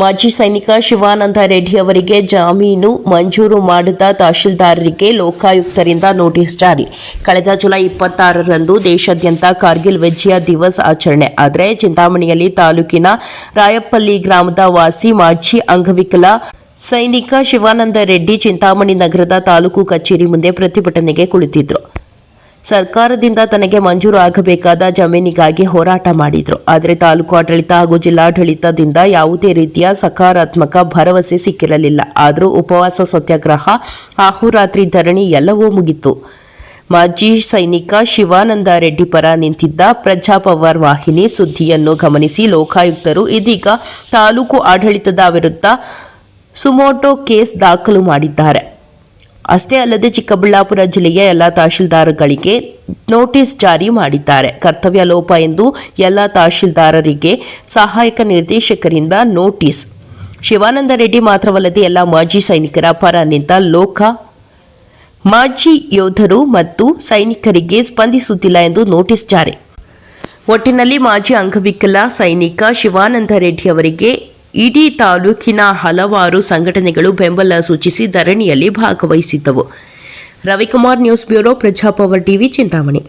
ಮಾಜಿ ಸೈನಿಕ ಶಿವಾನಂದ ರೆಡ್ಡಿ ಅವರಿಗೆ ಜಾಮೀನು ಮಂಜೂರು ಮಾಡಿದ ತಹಶೀಲ್ದಾರರಿಗೆ ಲೋಕಾಯುಕ್ತರಿಂದ ನೋಟಿಸ್ ಜಾರಿ. ಕಳೆದ ಜುಲೈ ಇಪ್ಪತ್ತಾರರಂದು ದೇಶಾದ್ಯಂತ ಕಾರ್ಗಿಲ್ ವಿಜಯ ದಿವಸ್ ಆಚರಣೆ. ಆದರೆ ಚಿಂತಾಮಣಿಯಲ್ಲಿ ತಾಲೂಕಿನ ರಾಯಪ್ಪಲ್ಲಿ ಗ್ರಾಮದ ವಾಸಿ ಮಾಜಿ ಅಂಗವಿಕಲ ಸೈನಿಕ ಶಿವಾನಂದ ರೆಡ್ಡಿ ಚಿಂತಾಮಣಿ ನಗರದ ತಾಲೂಕು ಕಚೇರಿ ಮುಂದೆ ಪ್ರತಿಭಟನೆಗೆ ಕುಳಿತಿದ್ರು. ಸರ್ಕಾರದಿಂದ ತನಗೆ ಮಂಜೂರು ಆಗಬೇಕಾದ ಜಮೀನಿಗಾಗಿ ಹೋರಾಟ ಮಾಡಿದ್ರು. ಆದರೆ ತಾಲೂಕು ಆಡಳಿತ ಹಾಗೂ ಜಿಲ್ಲಾಡಳಿತದಿಂದ ಯಾವುದೇ ರೀತಿಯ ಸಕಾರಾತ್ಮಕ ಭರವಸೆ ಸಿಕ್ಕಿರಲಿಲ್ಲ. ಆದರೂ ಉಪವಾಸ ಸತ್ಯಾಗ್ರಹ, ಆಹುರಾತ್ರಿ ಧರಣಿ ಎಲ್ಲವೂ ಮುಗಿತು. ಮಾಜಿ ಸೈನಿಕ ಶಿವಾನಂದ ರೆಡ್ಡಿ ಪರ ನಿಂತಿದ್ದ ಪ್ರಜಾಪವರ್ ವಾಹಿನಿ ಸುದ್ದಿಯನ್ನು ಗಮನಿಸಿ ಲೋಕಾಯುಕ್ತರು ಇದೀಗ ತಾಲೂಕು ಆಡಳಿತದ ವಿರುದ್ಧ ಸುಮೋಟೋ ಕೇಸ್ ದಾಖಲು ಮಾಡಿದ್ದಾರೆ. ಅಷ್ಟೇ ಅಲ್ಲದೆ ಚಿಕ್ಕಬಳ್ಳಾಪುರ ಜಿಲ್ಲೆಯ ಎಲ್ಲ ತಹಶೀಲ್ದಾರ್ಗಳಿಗೆ ನೋಟಿಸ್ ಜಾರಿ ಮಾಡಿದ್ದಾರೆ. ಕರ್ತವ್ಯ ಲೋಪ ಎಂದು ಎಲ್ಲ ತಹಶೀಲ್ದಾರರಿಗೆ ಸಹಾಯಕ ನಿರ್ದೇಶಕರಿಂದ ನೋಟಿಸ್. ಶಿವಾನಂದ ರೆಡ್ಡಿ ಮಾತ್ರವಲ್ಲದೆ ಎಲ್ಲ ಮಾಜಿ ಸೈನಿಕರ ಪರ ನಿಂತ ಲೋಕ ಮಾಜಿ ಯೋಧರು ಮತ್ತು ಸೈನಿಕರಿಗೆ ಸ್ಪಂದಿಸುತ್ತಿಲ್ಲ ಎಂದು ನೋಟಿಸ್ ಜಾರಿ. ಒಟ್ಟಿನಲ್ಲಿ ಮಾಜಿ ಅಂಗವಿಕಲ ಸೈನಿಕ ಶಿವಾನಂದ ರೆಡ್ಡಿ ಅವರಿಗೆ ಇಡೀ ತಾಲೂಕಿನ ಹಲವಾರು ಸಂಘಟನೆಗಳು ಬೆಂಬಲ ಸೂಚಿಸಿ ಧರಣಿಯಲ್ಲಿ ಭಾಗವಹಿಸಿದ್ದವು. Ravikumar news bureau Prajapower TV Chintamani.